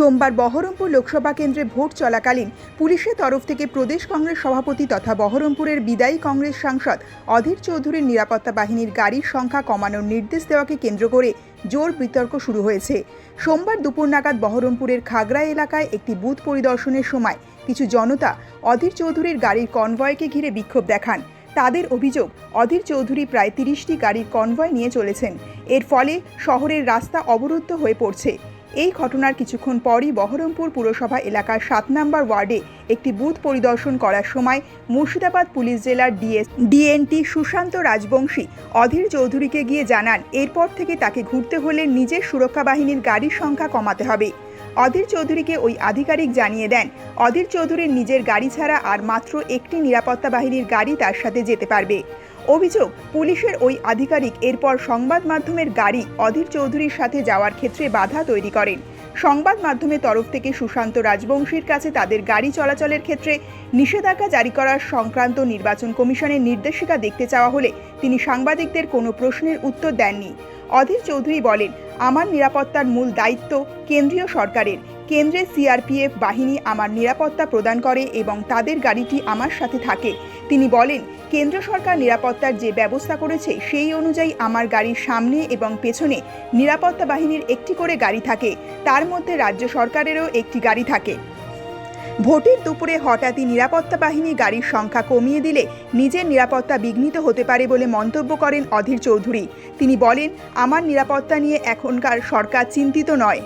সোমবার বহরমপুর লোকসভা কেন্দ্রে ভোট চলাকালীন পুলিশের তরফ থেকে প্রদেশ কংগ্রেস সভাপতি তথা বহরমপুরের বিদায়ী কংগ্রেস সাংসদ অধীর চৌধুরীর নিরাপত্তা বাহিনীর গাড়ির সংখ্যা কমানোর নির্দেশ দেওয়াকে কেন্দ্র করে জোর বিতর্ক শুরু হয়েছে। সোমবার দুপুর নাগাদ বহরমপুরের খাগড়া এলাকায় একটি বুথ পরিদর্শনের সময় কিছু জনতা অধীর চৌধুরীর গাড়ির কনভয়কে ঘিরে বিক্ষোভ দেখান। তাদের অভিযোগ, অধীর চৌধুরী প্রায় তিরিশটি গাড়ির কনভয় নিয়ে চলেছেন। এর ফলে শহরের রাস্তা অবরুদ্ধ হয়ে পড়ছে। এই ঘটনার কিছুক্ষণ পরই বহরমপুর পুরসভা এলাকার সাত নম্বর ওয়ার্ডে একটি বুথ পরিদর্শন করার সময় মুর্শিদাবাদ পুলিশ জেলার ডিএস, ডিএনটি সুশান্ত রাজবংশী অধীর চৌধুরীকে গিয়ে জানান, এরপর থেকে তাকে ঘুরতে হলে নিজের সুরক্ষা বাহিনীর গাড়ির সংখ্যা কমাতে হবে। অধীর চৌধুরীকে ওই আধিকারিক জানিয়ে দেন, অধীর চৌধুরীর নিজের গাড়ি ছাড়া আর মাত্র একটি নিরাপত্তা বাহিনীর গাড়ি তার সাথে যেতে পারবে। অভিযোগ, পুলিশের ওই আধিকারিক এরপর সংবাদ মাধ্যমের গাড়ি অধীর চৌধুরীর সাথে যাওয়ার ক্ষেত্রে বাধা তৈরি করেন। সংবাদ মাধ্যমের তরফ থেকে সুশান্ত রাজবংশীর কাছে তাদের গাড়ি চলাচলের ক্ষেত্রে নিষেধাজ্ঞা জারি করার সংক্রান্ত নির্বাচন কমিশনের নির্দেশিকা দেখতে চাওয়া হলে তিনি সাংবাদিকদের কোনো প্রশ্নের উত্তর দেননি। অধীর চৌধুরী বলেন, আমার নিরাপত্তার মূল দায়িত্ব কেন্দ্রীয় সরকারের। কেন্দ্রের সিআরপিএফ বাহিনী আমার নিরাপত্তা প্রদান করে এবং তাদের গাড়িটি আমার সাথে থাকে। তিনি বলেন, কেন্দ্র সরকার নিরাপত্তার যে ব্যবস্থা করেছে সেই অনুযায়ী আমার গাড়ির সামনে এবং পেছনে নিরাপত্তা বাহিনীর একটি করে গাড়ি থাকে। তার মধ্যে রাজ্য সরকারেরও একটি গাড়ি থাকে। ভোটের দুপুরে হঠাৎই নিরাপত্তা বাহিনী গাড়ির সংখ্যা কমিয়ে দিলে নিজের নিরাপত্তা বিঘ্নিত হতে পারে বলে মন্তব্য করেন অধীর চৌধুরী। তিনি বলেন, আমার নিরাপত্তা নিয়ে এখনকার সরকার চিন্তিত নয়।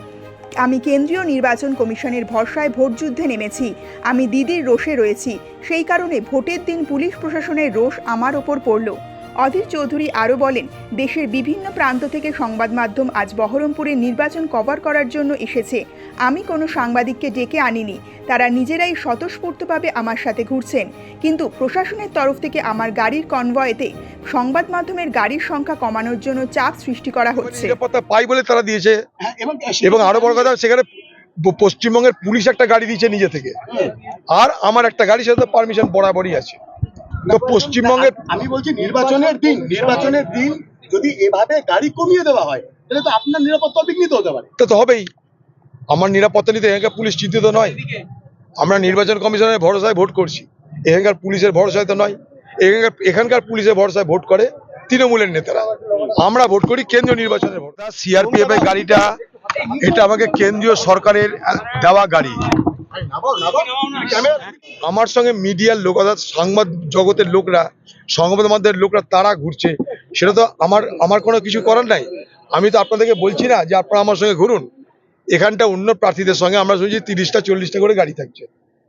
আমি কেন্দ্রীয় নির্বাচন কমিশনের ভরসায় ভোটযুদ্ধে নেমেছি। আমি দিদির রোষে রয়েছি। সেই কারণে ভোটের দিন পুলিশ প্রশাসনের রোষ আমার ওপর পড়ল। অধীর চৌধুরী আরও বলেন, দেশের বিভিন্ন প্রান্ত থেকে সংবাদ মাধ্যম আজ বহরমপুরে নির্বাচন কভার করার জন্য এসেছে। আমি কোনো সাংবাদিককে ডেকে আনিনি। তারা নিজেরাই স্বতঃস্ফূর্তভাবে আমার সাথে ঘুরছেন। কিন্তু প্রশাসনের তরফ থেকে আমার গাড়ির কনভয়েতে সংবাদ মাধ্যমের গাড়ির সংখ্যা কমানোর জন্য চাপ সৃষ্টি করা হচ্ছে। নিরাপত্তা পাই বলে তারা দিয়েছে। হ্যাঁ, এবং এবং আরও বড় কথা সেখানে পশ্চিমবঙ্গের পুলিশ একটা গাড়ি দিয়েছে নিজে থেকে। আর আমার একটা গাড়ি সাথে পারমিশন বরাবরই আছে। তো পশ্চিমবঙ্গের আমি বলছি নির্বাচনের দিন নির্বাচনের দিন যদি এভাবে গাড়ি কমিয়ে দেওয়া হয় তাহলে তো আপনার নিরাপত্তা বিঘ্নিত হতে পারে। তো তো হবেই। আমার নিরাপত্তা নিতে এখানকার পুলিশ চিন্তিত নয়। আমরা নির্বাচন কমিশনের ভরসায় ভোট করছি। এখানকার পুলিশের ভরসায় তো নয়। এখানকার এখানকার পুলিশের ভরসায় ভোট করে তৃণমূলের নেতারা। আমরা ভোট করি কেন্দ্রীয় নির্বাচনের ভোট। সিআরপিএফ এর গাড়িটা এটা আমাকে কেন্দ্রীয় সরকারের দেওয়া গাড়ি। আমার সঙ্গে মিডিয়ার লোক অর্থাৎ সংবাদ জগতের লোকরা সংবাদ মাধ্যমের লোকরা তারা ঘুরছে। সেটা তো আমার আমার কোনো কিছু করার নাই। আমি তো আপনাদেরকে বলছি না যে আপনারা আমার সঙ্গে ঘুরুন। এখানটা অন্য প্রার্থীদের সঙ্গে আমরা শুনছি তিরিশটা, চল্লিশটা করে গাড়ি থাকছে।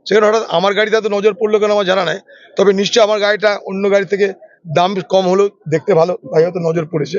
সেখানে হঠাৎ আমার গাড়িতে তো নজর পড়ল কেন আমার জানা নেই। তবে নিশ্চয়ই আমার গাড়িটা অন্য গাড়ি থেকে দাম কম হলেও দেখতে ভালো, তাই হয়তো নজর পড়েছে।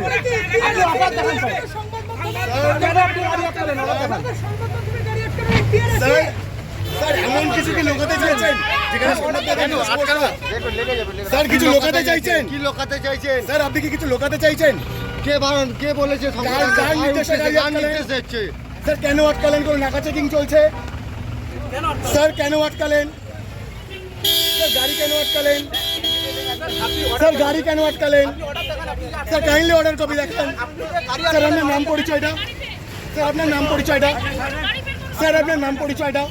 স্যার এমন কিছু কি লোকাতে চাইছেন স্যার কিছু লোকাতে চাইছেন কি লোকাতে চাইছেন স্যার আপনি কি কিছু লোকাতে চাইছেন কে বারণ কে বলেছে? স্যার কেন আটকালেন কোনো নাকা চেকিং চলছে স্যার কেন আটকালেন স্যার গাড়ি কেন আটকালেন স্যার গাড়ি কেন আটকালেন স্যার কাইন্ডলি অর্ডার কপি দেখেন। স্যার আপনার নাম পরিচয়টা। স্যার আপনার নাম পরিচয়টা। স্যার আপনার নাম পরিচয়টা।